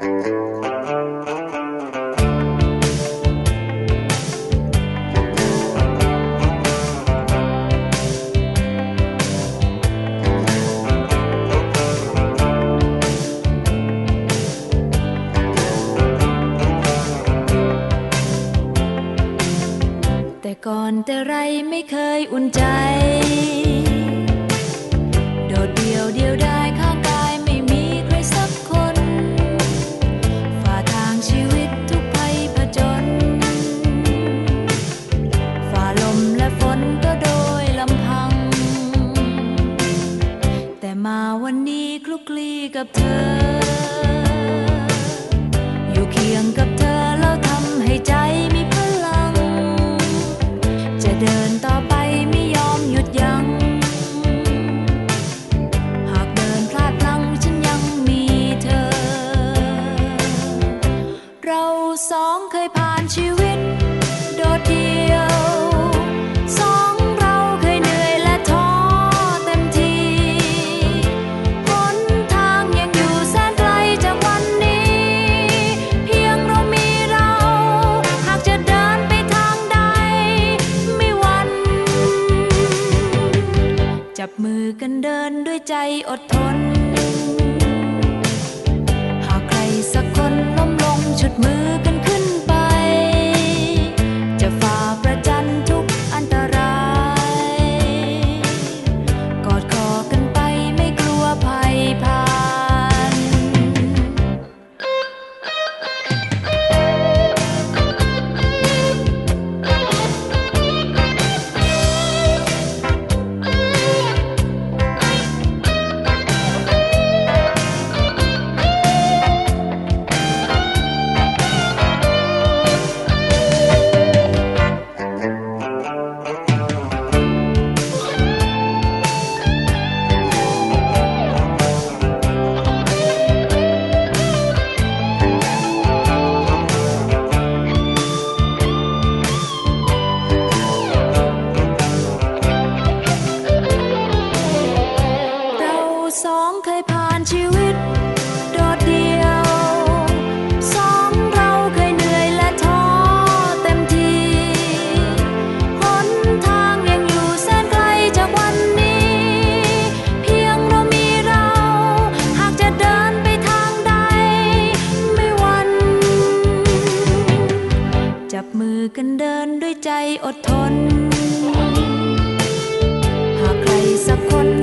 แต่ก่อนแต่ไรไม่เคยอุ่นใจ กับเธอ นเดินด้วยใจอดทน หากใครสักคนล้มลงชุดมือ กันเดินด้วยใจอดทน หากใครสักคน